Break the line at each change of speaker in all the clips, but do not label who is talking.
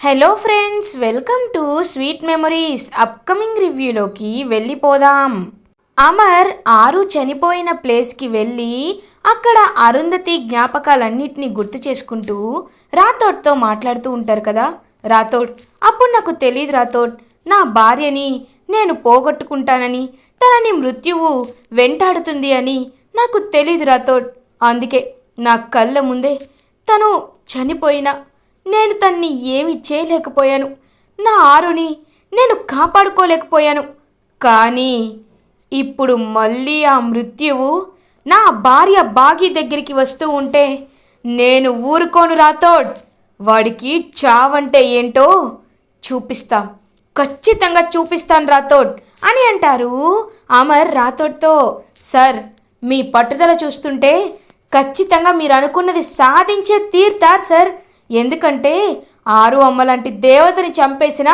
Hello friends welcome to sweet memories upcoming రివ్యూలోకి వెళ్ళిపోదాం. అమర్ ఆరు చనిపోయిన ప్లేస్కి వెళ్ళి అక్కడ అరుంధతి జ్ఞాపకాలన్నింటినీ గుర్తు చేసుకుంటూ రాథోడ్తో మాట్లాడుతూ ఉంటారు కదా. రాథోడ్ అప్పుడు నాకు తెలియదు రాథోడ్ నా భార్యని నేను పోగొట్టుకుంటానని తనని మృత్యువు వెంటాడుతుంది అని నాకు తెలీదు రాథోడ్. అందుకే నా కళ్ళ ముందే తను చనిపోయినా నేను తన్ని ఏమి చేయలేకపోయాను. నా ఆరుని నేను కాపాడుకోలేకపోయాను. కానీ ఇప్పుడు మళ్ళీ ఆ మృత్యువు నా భార్య బాగి దగ్గరికి వస్తూ ఉంటే నేను ఊరుకోను రాతోడ్ వాడికి చావంటే ఏంటో చూపిస్తాం. ఖచ్చితంగా చూపిస్తాను రాతోడ్ అని అంటారు అమర్ రాతోడ్తో సార్ మీ పట్టుదల చూస్తుంటే ఖచ్చితంగా మీరు అనుకున్నది సాధించే తీర్తారు సార్. ఎందుకంటే ఆరు అమ్మలాంటి దేవతని చంపేసిన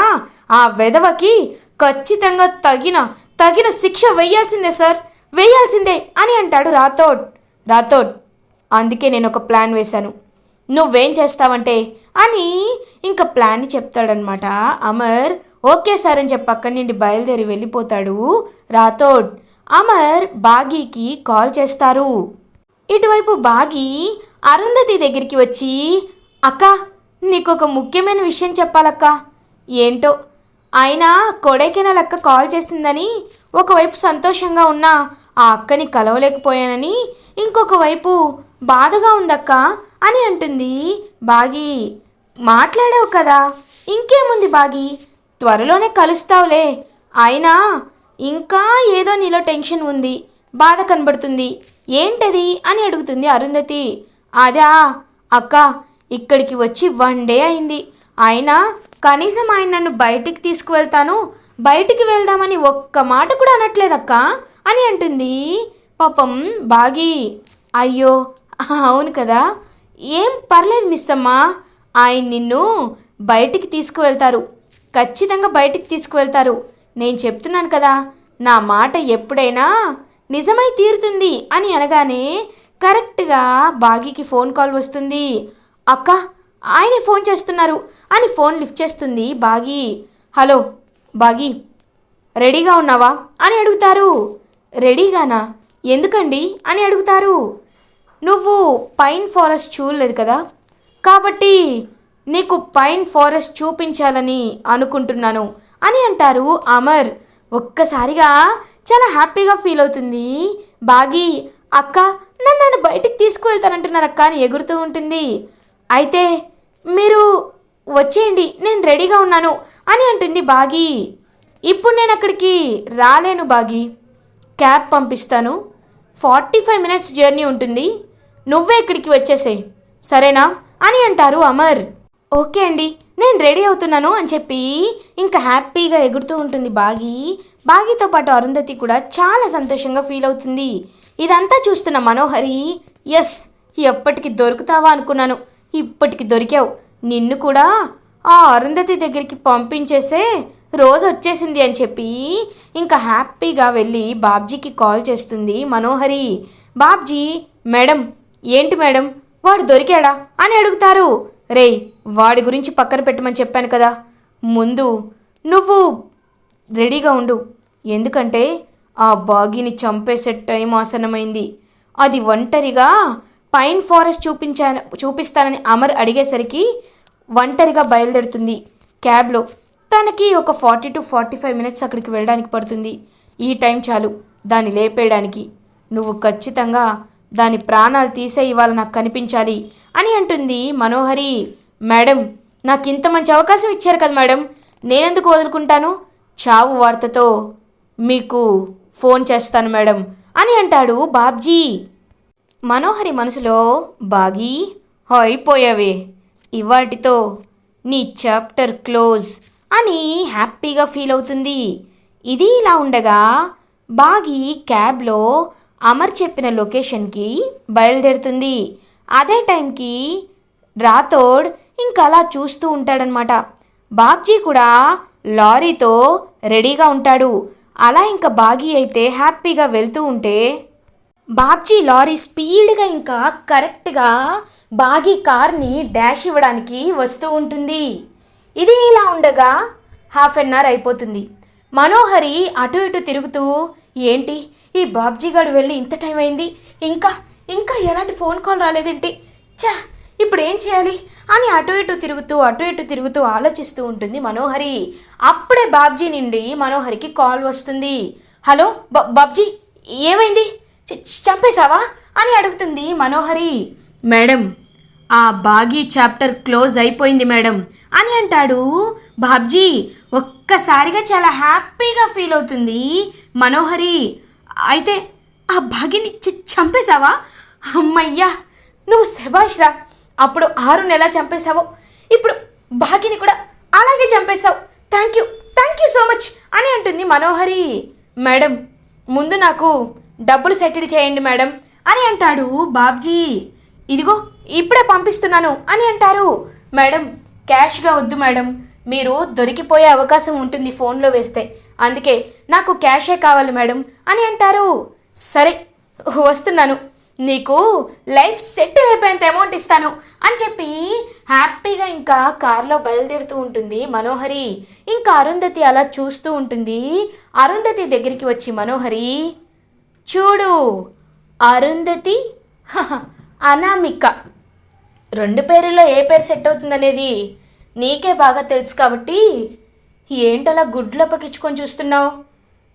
ఆ వెధవకి ఖచ్చితంగా తగిన తగిన శిక్ష వేయాల్సిందే సార్. వేయాల్సిందే అని అంటాడు రాథోడ్. రాథోడ్ అందుకే నేను ఒక ప్లాన్ వేశాను. నువ్వేం చేస్తావంటే అని ఇంకా ప్లాన్ని చెప్తాడనమాట అమర్ ఓకే సార్ అని చెప్పి అక్కడి నుండి బయలుదేరి వెళ్ళిపోతాడు రాథోడ్. అమర్ బాగీకి కాల్ చేస్తారు. ఇటువైపు బాగి అరుంధతి దగ్గరికి వచ్చి అక్క నీకు ఒక ముఖ్యమైన విషయం చెప్పాలక్క. ఏంటో? అయినా కొడైకెనాల్ అక్క కాల్ చేసిందని ఒకవైపు సంతోషంగా ఉన్న ఆ అక్కని కలవలేకపోయానని ఇంకొక వైపు బాధగా ఉందక్క అని అంటుంది బాగి. మాట్లాడావు కదా. ఇంకేముంది బాగి? త్వరలోనే కలుస్తావులే. అయినా ఇంకా ఏదో నీలో టెన్షన్ ఉంది. బాధ కనబడుతుంది. ఏంటది? అని అడుగుతుంది అరుంధతి. అదా అక్క ఇక్కడికి వచ్చి వన్ డే అయింది. అయినా కనీసం ఆయన నన్ను బయటికి తీసుకువెళ్తాను. బయటికి వెళ్దామని ఒక్క మాట కూడా అనట్లేదక్క అని అంటుంది. పాపం బాగి అయ్యో అవును కదా. ఏం పర్లేదు మిస్ అమ్మా ఆయన నిన్ను బయటికి తీసుకువెళ్తారు. ఖచ్చితంగా బయటికి తీసుకువెళ్తారు. నేను చెప్తున్నాను కదా నా మాట ఎప్పుడైనా నిజమై తీరుతుంది అని అనగానే కరెక్ట్గా బాగీకి ఫోన్ కాల్ వస్తుంది. అక్క ఆయనే ఫోన్ చేస్తున్నారు. అని ఫోన్ లిఫ్ట్ చేస్తుంది బాగి. హలో బాగి రెడీగా ఉన్నావా? అని అడుగుతారు. రెడీగానా? ఎందుకండి? అని అడుగుతారు. నువ్వు పైన్ ఫారెస్ట్ చూడలేదు కదా? కాబట్టి నీకు పైన్ ఫారెస్ట్ చూపించాలని అనుకుంటున్నాను. అని అంటారు అమర్. ఒక్కసారిగా చాలా హ్యాపీగా ఫీల్ అవుతుంది. బాగి అక్క నన్ను నన్ను బయటికి తీసుకువెళ్తానంటున్నారు అక్క అని ఎగురుతూ ఉంటుంది. అయితే మీరు వచ్చేయండి నేను రెడీగా ఉన్నాను అని అంటుంది బాగి. ఇప్పుడు నేను అక్కడికి రాలేను బాగి. క్యాబ్ పంపిస్తాను. ఫార్టీ ఫైవ్ మినిట్స్ జర్నీ ఉంటుంది. నువ్వే ఇక్కడికి వచ్చేసే. సరేనా? అని అంటారు అమర్. ఓకే అండి నేను రెడీ అవుతున్నాను అని చెప్పి ఇంకా హ్యాపీగా ఎగురుతూ ఉంటుంది బాగి. బాగితో పాటు అరుంధతి కూడా చాలా సంతోషంగా ఫీల్ అవుతుంది. ఇదంతా చూస్తున్న మనోహరి ఎస్ ఎప్పటికి దొరుకుతావా అనుకున్నాను. ఇప్పటికి దొరికావు. నిన్ను కూడా ఆ అరుంధతి దగ్గరికి పంపించేసే రోజు వచ్చేసింది అని చెప్పి ఇంకా హ్యాపీగా వెళ్ళి బాబ్జీకి కాల్ చేస్తుంది మనోహరి. బాబ్జీ మేడం ఏంటి మేడం? వాడు దొరికాడా? అని అడుగుతారు. రేయ్ వాడి గురించి పక్కన పెట్టమని చెప్పాను కదా. ముందు నువ్వు రెడీగా ఉండు. ఎందుకంటే ఆ బాగిని చంపేసే టైం ఆసనమైంది అది ఒంటరిగా పైన్ ఫారెస్ట్ చూపించాను చూపిస్తానని అమర్ అడిగేసరికి ఒంటరిగా బయలుదేరుతుంది క్యాబ్లో. తనకి ఒక forty two forty five minutes అక్కడికి వెళ్ళడానికి పడుతుంది. ఈ టైం చాలు దాన్ని లేపేయడానికి. నువ్వు ఖచ్చితంగా దాని ప్రాణాలు తీసే ఇవాళ నాకు కనిపించాలి అని అంటుంది మనోహరి. మేడం నాకు ఇంత మంచి అవకాశం ఇచ్చారు కదా మేడం నేనెందుకు వదులుకుంటాను? చావు వార్తతో మీకు ఫోన్ చేస్తాను మేడం అని అంటాడు బాబ్జీ. మనోహరి మనసులో బాగి అయిపోయావే. ఇవాటితో నీ చాప్టర్ క్లోజ్ అని హ్యాపీగా ఫీల్ అవుతుంది. ఇది ఇలా ఉండగా బాగి క్యాబ్లో అమర్ చెప్పిన లొకేషన్కి బయలుదేరుతుంది. అదే టైంకి రాథోడ్ ఇంకా అలా చూస్తూ ఉంటాడనమాట. బాబ్జీ కూడా లారీతో రెడీగా ఉంటాడు. అలా ఇంకా బాగి అయితే హ్యాపీగా వెళ్తూ ఉంటే బాబ్జీ లారీ స్పీడ్గా ఇంకా కరెక్ట్గా బాగి కార్ని డాష్ ఇవ్వడానికి వస్తూ ఉంటుంది. ఇది ఇలా ఉండగా హాఫ్ అన్ అవర్ అయిపోతుంది. మనోహరి అటు ఇటు తిరుగుతూ ఏంటి? ఈ బాబ్జీ గారు వెళ్ళి ఇంత టైం అయింది? ఇంకా ఇంకా ఎలాంటి ఫోన్ కాల్ రాలేదేంటి? చా ఇప్పుడు ఏం చేయాలి? అని అటు ఇటు తిరుగుతూ అటు ఇటు తిరుగుతూ ఆలోచిస్తూ ఉంటుంది మనోహరి. అప్పుడే బాబ్జీ నుండి మనోహరికి కాల్ వస్తుంది. హలో బాబ్జీ ఏమైంది? చంపేశావా? అని అడుగుతుంది మనోహరి. మేడం ఆ బాగీ చాప్టర్ క్లోజ్ అయిపోయింది మేడం అని అంటాడు. బాబ్జీ ఒక్కసారిగా చాలా హ్యాపీగా ఫీల్ అవుతుంది మనోహరి. అయితే ఆ బాగిని చంపేశావా? అమ్మయ్యా నువ్వు శభాష్రా అప్పుడు ఆరు నెల చంపేశావు. ఇప్పుడు బాగిని కూడా అలాగే చంపేశావు. Thank you thank you so much అని అంటుంది మనోహరి. మేడం ముందు నాకు డబ్బులు సెటిల్ చేయండి మేడం. అని అంటాడు బాబ్జీ. ఇదిగో ఇప్పుడే పంపిస్తున్నాను అని అంటారు. మేడం క్యాష్గా వద్దు మేడం. మీరు దొరికిపోయే అవకాశం ఉంటుంది ఫోన్లో వేస్తే. అందుకే నాకు క్యాషే కావాలి మేడం అని అంటారు. సరే వస్తున్నాను. నీకు లైఫ్ సెట్ అయిపోయేంత అమౌంట్ ఇస్తాను అని చెప్పి హ్యాపీగా ఇంకా కారులో బయలుదేరుతూ ఉంటుంది మనోహరి. ఇంకా అరుంధతి అలా చూస్తూ ఉంటుంది. అరుంధతి దగ్గరికి వచ్చి మనోహరి చూడు. అరుంధతి అనామిక. రెండు పేరులో ఏ పేరు సెట్ అవుతుందనేది నీకే బాగా తెలుసు కాబట్టి ఏంటలా గుడ్లో పకించుకొని చూస్తున్నావు?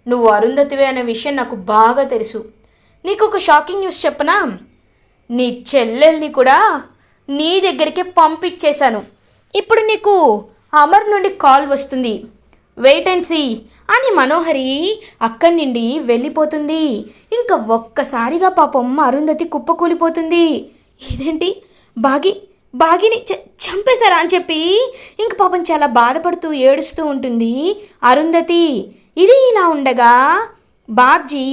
నువ్వు అరుంధతివే అనే విషయం నాకు బాగా తెలుసు. నీకు ఒక షాకింగ్ న్యూస్ చెప్పనా? నీ చెల్లెల్ని కూడా నీ దగ్గరికి పంపించేశాను. ఇప్పుడు నీకు అమర్ నుండి కాల్ వస్తుంది. Wait and see. అని మనోహరి అక్కడి నుండి వెళ్ళిపోతుంది. ఇంకా ఒక్కసారిగా పాపం అరుంధతి కుప్పకూలిపోతుంది ఇదేంటి? బాగి బాగిని చంపేశారా అని చెప్పి ఇంక పాపం చాలా బాధపడుతూ ఏడుస్తూ ఉంటుంది అరుంధతి. ఇది ఇలా ఉండగా బాబ్జీ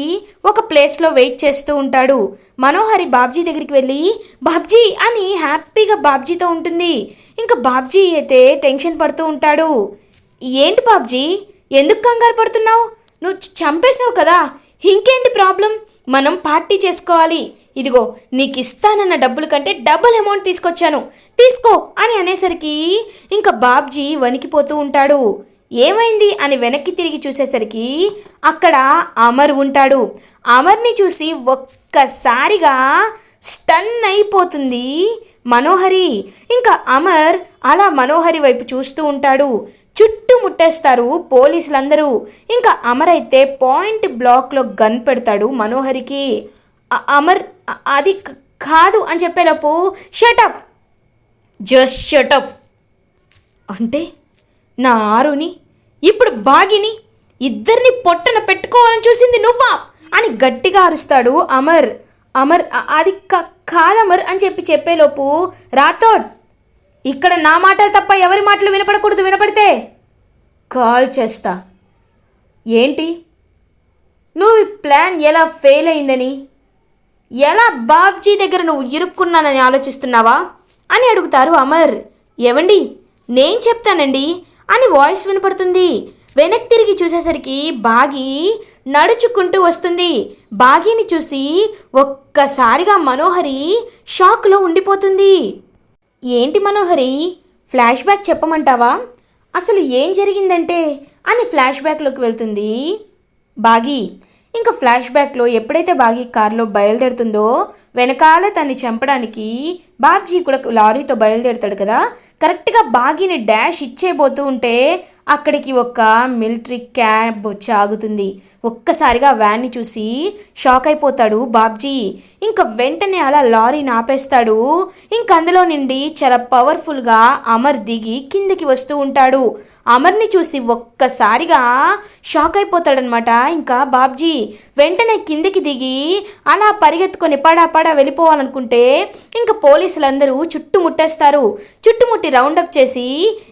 ఒక ప్లేస్లో వెయిట్ చేస్తూ ఉంటాడు. మనోహరి బాబ్జీ దగ్గరికి వెళ్ళి బాబ్జీ అని హ్యాపీగా బాబ్జీతో ఉంటుంది. ఇంకా బాబ్జీ అయితే టెన్షన్ పడుతూ ఉంటాడు. ఏంటి బాబ్జీ? ఎందుకు కంగారు పడుతున్నావు? నువ్వు చంపేశావు కదా. ఇంకేంటి ప్రాబ్లం? మనం పార్టీ చేసుకోవాలి. ఇదిగో నీకు ఇస్తానన్న డబ్బుల కంటే డబుల్ అమౌంట్ తీసుకొచ్చాను. తీసుకో అని అనేసరికి ఇంకా బాబ్జీ వణికిపోతూ ఉంటాడు. ఏమైంది అని వెనక్కి తిరిగి చూసేసరికి అక్కడ అమర్ ఉంటాడు. అమర్ని చూసి ఒక్కసారిగా స్టన్ అయిపోతుంది మనోహరి. ఇంకా అమర్ అలా మనోహరి వైపు చూస్తూ ఉంటాడు. ముట్టేస్తారు పోలీసులందరూ ఇంకా అమర్ అయితే పాయింట్ బ్లాక్లో గన్ పెడతాడు మనోహరికి. అమర్ అది కాదు అని చెప్పేలోపు షటప్ జస్ట్ షటప్ అంటే నా ఆరుని ఇప్పుడు బాగిని ఇద్దరిని పొట్టన పెట్టుకోవాలని చూసింది నువ్వా? అని గట్టిగా అరుస్తాడు అమర్. అమర్ అది క- కాదమర్ అని చెప్పి చెప్పేలోపు రాథోడ్ ఇక్కడ నా మాటలు తప్ప ఎవరి మాటలు వినపడకూడదు వినపడితే? కాల్ చేస్తా. ఏంటి? నువ్వు ఈ ప్లాన్ ఎలా ఫెయిల్ అయిందని? ఎలా బాబ్జీ దగ్గర నువ్వు ఇరుక్కున్నానని ఆలోచిస్తున్నావా? అని అడుగుతారు అమర్. ఏవండి? నేను చెప్తానండి అని వాయిస్ వినపడుతుంది. వెనక్కి తిరిగి చూసేసరికి బాగి నడుచుకుంటూ వస్తుంది. బాగీని చూసి ఒక్కసారిగా మనోహరి షాక్లో ఉండిపోతుంది. ఏంటి మనోహరి? ఫ్లాష్ బ్యాక్ చెప్పమంటావా? అసలు ఏం జరిగిందంటే అని ఫ్లాష్ బ్యాక్లోకి వెళ్తుంది. బాగి ఇంకా ఫ్లాష్ బ్యాక్లో ఎప్పుడైతే బాగి కారులో బయలుదేరుతుందో వెనకాల తన్ని చంపడానికి బాబ్జీ కూడా లారీతో బయలుదేరుతాడు కదా కరెక్ట్గా బాగిని డాష్ ఇచ్చేయబోతూ ఉంటే అక్కడికి ఒక మిలిటరీ క్యాబ్ వచ్చి ఆగుతుంది. ఒక్కసారిగా వ్యాన్ని చూసి షాక్ అయిపోతాడు బాబ్జీ. ఇంకా వెంటనే అలా లారీని ఆపేస్తాడు ఇంక అందులో నుండి చాలా పవర్ఫుల్గా అమర్ దిగి కిందికి వస్తూ ఉంటాడు. అమర్ని చూసి ఒక్కసారిగా షాక్ అయిపోతాడనమాట ఇంకా బాబ్జీ. వెంటనే కిందికి దిగి అలా పరిగెత్తుకొని పడా పడా వెళ్ళిపోవాలనుకుంటే ఇంకా పోలీసులందరూ చుట్టుముట్టేస్తారు. చుట్టుముట్టి రౌండప్ చేసి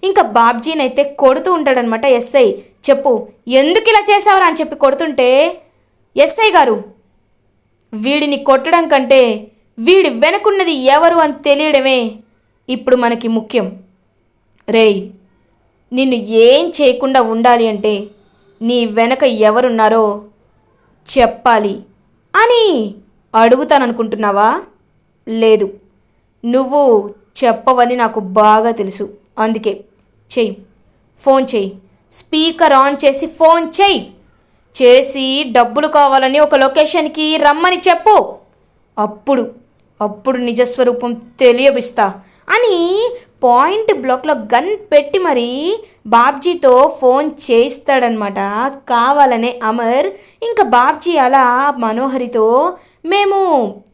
ఇంకా బాబ్జీని అయితే కొడుతూ ఉంటాడనమాట ఎస్ఐ. చెప్పు ఎందుకు ఇలా చేసావురా అని చెప్పి కొడుతుంటే ఎస్ఐ గారు వీడిని కొట్టడం కంటే వీడి వెనకున్నది ఎవరు అని తెలియడమే ఇప్పుడు మనకి ముఖ్యం. రేయ్ నిన్ను ఏం చేయకుండా ఉండాలి అంటే నీ వెనక ఎవరున్నారో చెప్పాలి అని అడుగుతాననుకుంటున్నావా? లేదు. నువ్వు చెప్పవని నాకు బాగా తెలుసు. అందుకే చెయ్యి. ఫోన్ చెయ్యి. స్పీకర్ ఆన్ చేసి ఫోన్ చెయ్యి. చేసి డబ్బులు కావాలని ఒక లొకేషన్కి రమ్మని చెప్పు. అప్పుడు అప్పుడు నిజస్వరూపం తెలియబిస్తా అని పాయింట్ బ్లాక్లో గన్ పెట్టి మరి బాబ్జీతో ఫోన్ చేయిస్తాడనమాట. కావాలనే అమర్ ఇంకా బాబ్జీ అలా మనోహరితో మేము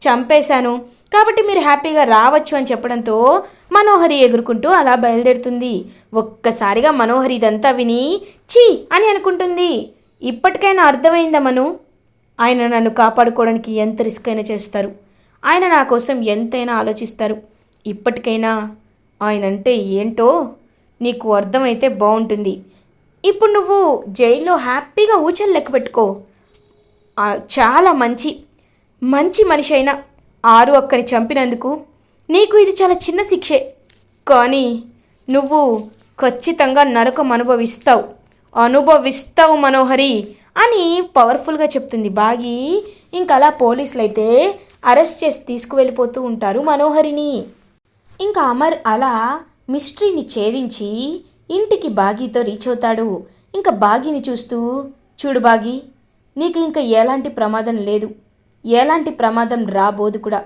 చంపేశాను కాబట్టి మీరు హ్యాపీగా రావచ్చు అని చెప్పడంతో మనోహరి ఎగురుకుంటూ అలా బయలుదేరుతుంది. ఒక్కసారిగా మనోహరి ఇదంతా విని చీ అని అనుకుంటుంది. ఇప్పటికైనా అర్థమైందా మను? ఆయన నన్ను కాపాడుకోవడానికి ఎంత రిస్క్ అయినా చేస్తారు. ఆయన నా కోసం ఎంతైనా ఆలోచిస్తారు. ఇప్పటికైనా ఆయన అంటే ఏంటో నీకు అర్థమైతే బాగుంటుంది ఇప్పుడు నువ్వు జైల్లో హ్యాపీగా ఊచలు లెక్క పెట్టుకో. చాలా మంచి మంచి మనిషి అయిన ఆరు అక్కని చంపినందుకు నీకు ఇది చాలా చిన్న శిక్షే. కానీ నువ్వు ఖచ్చితంగా నరకం అనుభవిస్తావు. అనుభవిస్తావు మనోహరి అని పవర్ఫుల్గా చెప్తుంది బాగి. ఇంకలా అలా పోలీసులు అయితే అరెస్ట్ చేసి తీసుకువెళ్ళిపోతూ ఉంటారు మనోహరిని. ఇంకా అమర్ అలా మిస్ట్రీని ఛేదించి ఇంటికి బాగీతో రీచ్ అవుతాడు ఇంకా బాగీని చూస్తూ చూడు బాగి నీకు ఇంకా ఎలాంటి ప్రమాదం లేదు. ఎలాంటి ప్రమాదం రాబోదు కూడా.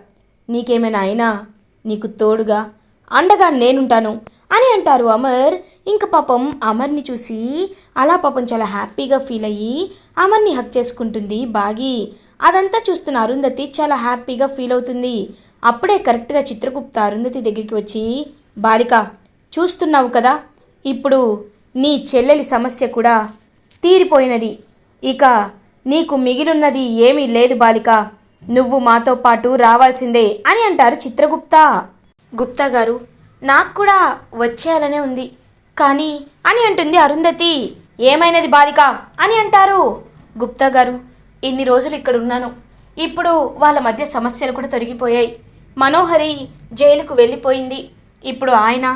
నీకేమైనా అయినా నీకు తోడుగా అండగా నేనుంటాను అని అంటారు అమర్. ఇంక పాపం అమర్ని చూసి అలా పాపం చాలా హ్యాపీగా ఫీల్ అయ్యి అమర్ని హక్ చేసుకుంటుంది బాగి. అదంతా చూస్తున్న అరుంధతి చాలా హ్యాపీగా ఫీల్ అవుతుంది. అప్పుడే కరెక్ట్గా చిత్రగుప్త అరుంధతి దగ్గరికి వచ్చి బాలిక చూస్తున్నావు కదా ఇప్పుడు నీ చెల్లెలి సమస్య కూడా తీరిపోయినది. ఇక నీకు మిగిలిన్నది ఏమీ లేదు బాలిక. నువ్వు మాతో పాటు రావాల్సిందే అని అంటారు చిత్రగుప్త. గుప్తా గారు నాకు కూడా వచ్చేయాలనే ఉంది. కానీ అని అంటుంది అరుంధతి. ఏమైనది బాలిక? అని అంటారు గుప్తా గారు. ఇన్ని రోజులు ఇక్కడ ఉన్నాను ఇప్పుడు వాళ్ళ మధ్య సమస్యలు కూడా తొలగిపోయాయి. మనోహరి జైలుకు వెళ్ళిపోయింది. ఇప్పుడు ఆయన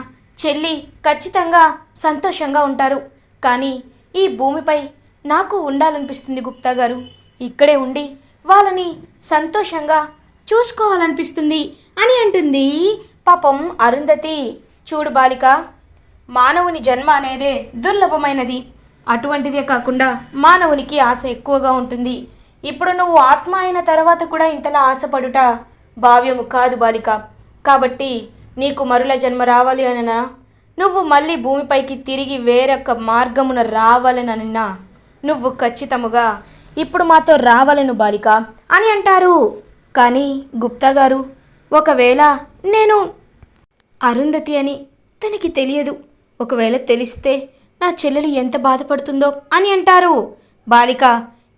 చెల్లి ఖచ్చితంగా సంతోషంగా ఉంటారు. కానీ ఈ భూమిపై నాకు ఉండాలనిపిస్తుంది గుప్తా గారు. ఇక్కడే ఉండి వాళ్ళని సంతోషంగా చూసుకోవాలనిపిస్తుంది అని అంటుంది. పాపం అరుంధతి. చూడు బాలిక మానవుని జన్మ అనేదే దుర్లభమైనది. అటువంటిదే కాకుండా మానవునికి ఆశ ఎక్కువగా ఉంటుంది. ఇప్పుడు నువ్వు ఆత్మ అయిన తర్వాత కూడా ఇంతలా ఆశపడుట భావ్యము కాదు బాలిక. కాబట్టి నీకు మరుల జన్మ రావాలి అననా? నువ్వు మళ్ళీ భూమిపైకి తిరిగి వేరొక మార్గమున రావాలననినా? నువ్వు ఖచ్చితముగా ఇప్పుడు మాతో రావాలను బాలిక అని అంటారు. కానీ గుప్తా గారు ఒకవేళ నేను అరుంధతి అని తనకి తెలియదు ఒకవేళ తెలిస్తే నా చెల్లెలు ఎంత బాధపడుతుందో అని అంటారు. బాలిక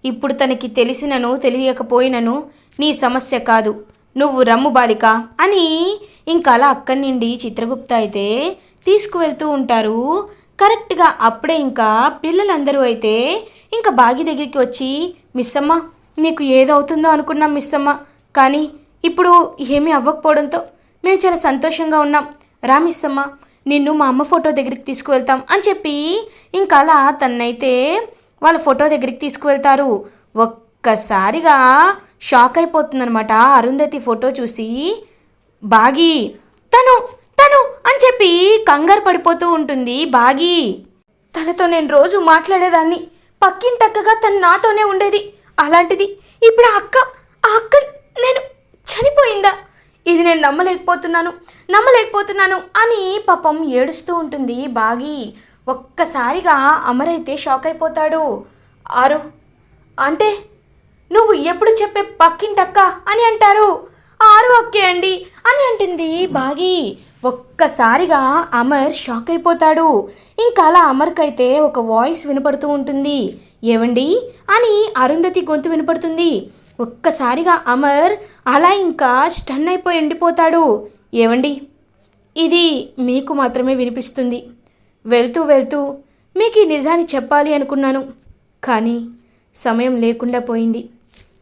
ఇప్పుడు తనకి తెలిసినను తెలియకపోయినను నీ సమస్య కాదు. నువ్వు రమ్ము బాలిక అని ఇంకా అలా అక్కడి నుండి చిత్రగుప్త అయితే తీసుకువెళ్తూ ఉంటారు. కరెక్ట్గా అప్పుడే ఇంకా పిల్లలందరూ అయితే ఇంకా బాగి దగ్గరికి వచ్చి మిస్సమ్మ నీకు ఏదవుతుందో అనుకున్నాం మిస్సమ్మ కానీ ఇప్పుడు ఏమీ అవ్వకపోవడంతో మేము చాలా సంతోషంగా ఉన్నాం. రా మిస్సమ్మ నిన్ను మా అమ్మ ఫోటో దగ్గరికి తీసుకువెళ్తాం అని చెప్పి ఇంకా అలా తన్నైతే వాళ్ళ ఫోటో దగ్గరికి తీసుకువెళ్తారు. ఒక్కసారిగా షాక్ అయిపోతుందనమాట అరుంధతి ఫోటో చూసి బాగి తను తను అని చెప్పి కంగారు పడిపోతూ ఉంటుంది బాగి. తనతో నేను రోజు మాట్లాడేదాన్ని. పక్కింటక్కగా తను నాతోనే ఉండేది. అలాంటిది ఇప్పుడు ఆ అక్క ఆ అక్క నేను చనిపోయిందా? ఇది నేను నమ్మలేకపోతున్నాను నమ్మలేకపోతున్నాను అని పాపం ఏడుస్తూ ఉంటుంది బాగి. ఒక్కసారిగా అమరైతే షాక్ అయిపోతాడు. ఆరు అంటే నువ్వు ఎప్పుడు చెప్పే పక్కింటక్క అని అంటారు. ఆరు అక్కే అండి అని అంటుంది బాగి. ఒక్కసారిగా అమర్ షాక్ అయిపోతాడు. ఇంకా అలా అమర్కైతే ఒక వాయిస్ వినపడుతూ ఉంటుంది. ఏవండి? అని అరుంధతి గొంతు వినపడుతుంది. ఒక్కసారిగా అమర్ అలా ఇంకా స్టన్ అయిపోయి ఎండిపోతాడు. ఏవండి? ఇది మీకు మాత్రమే వినిపిస్తుంది. వెళ్తూ వెళ్తూ మీకు ఈ నిజాన్ని చెప్పాలి అనుకున్నాను. కానీ సమయం లేకుండా పోయింది.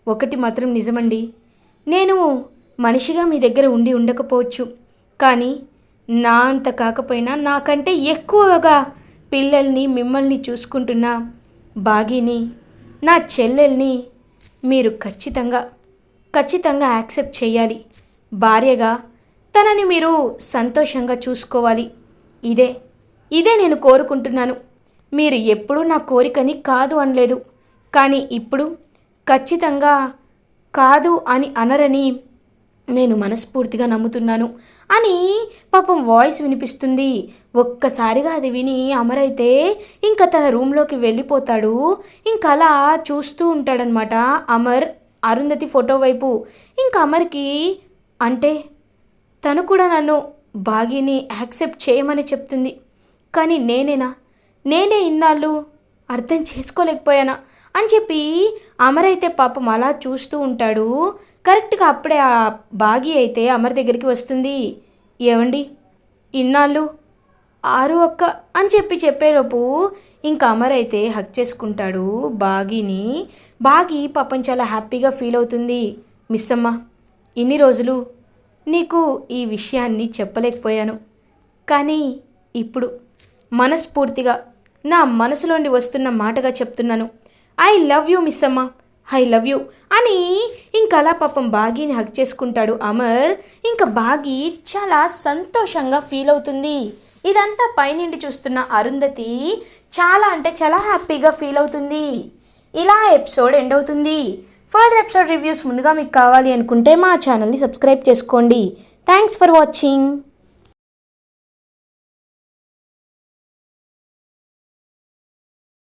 ఒకటి మాత్రం నిజమండి. నేను మనిషిగా మీ దగ్గర ఉండి ఉండకపోవచ్చు. కానీ నా అంత కాకపోయినా నాకంటే ఎక్కువగా పిల్లల్ని మిమ్మల్ని చూసుకుంటున్న బాగీని నా చెల్లెల్ని మీరు ఖచ్చితంగా ఖచ్చితంగా యాక్సెప్ట్ చేయాలి. భార్యగా తనని మీరు సంతోషంగా చూసుకోవాలి. ఇదే ఇదే నేను కోరుకుంటున్నాను. మీరు ఎప్పుడూ నా కోరికని కాదు అనలేదు. కానీ ఇప్పుడు ఖచ్చితంగా కాదు అని అనరని నేను మనస్ఫూర్తిగా నమ్ముతున్నాను. అని పాపం వాయిస్ వినిపిస్తుంది. ఒక్కసారిగా అది విని అమరైతే ఇంకా తన రూమ్లోకి వెళ్ళిపోతాడు. ఇంకా అలా చూస్తూ ఉంటాడనమాట అమర్ అరుంధతి ఫోటో వైపు. ఇంకా అమర్కి అంటే తను కూడా నన్ను బాగీని యాక్సెప్ట్ చేయమని చెప్తుంది. కానీ నేనేనా? నేనే ఇన్నాళ్ళు అర్థం చేసుకోలేకపోయానా? అని చెప్పి అమర్ అయితే పాపం అలా చూస్తూ ఉంటాడు. కరెక్ట్గా అప్పుడే ఆ బాగి అయితే అమర్ దగ్గరికి వస్తుంది. ఏమండి ఇన్నాళ్ళు? ఆరు ఒక్క అని చెప్పి చెప్పేలోపు ఇంకా అమర్ అయితే హక్ చేసుకుంటాడు బాగిని. బాగి పాపం చాలా హ్యాపీగా ఫీల్ అవుతుంది. మిస్ అమ్మ ఇన్ని రోజులు నీకు ఈ విషయాన్ని చెప్పలేకపోయాను. కానీ ఇప్పుడు మనస్ఫూర్తిగా నా మనసులోండి వస్తున్న మాటగా చెప్తున్నాను. ఐ లవ్ యూ మిస్ అమ్మ ఐ లవ్ యూ అని ఇంకా అలా పాపం బాగీని హక్ చేసుకుంటాడు అమర్. ఇంకా బాగి చాలా సంతోషంగా ఫీల్ అవుతుంది. ఇదంతా పైనుండి చూస్తున్న అరుంధతి చాలా అంటే చాలా హ్యాపీగా ఫీల్ అవుతుంది. ఇలా ఎపిసోడ్ ఎండ్ అవుతుంది. ఫర్దర్ ఎపిసోడ్ రివ్యూస్ ముందుగా మీకు కావాలి అనుకుంటే మా ఛానల్ని సబ్స్క్రైబ్ చేసుకోండి. Thanks for watching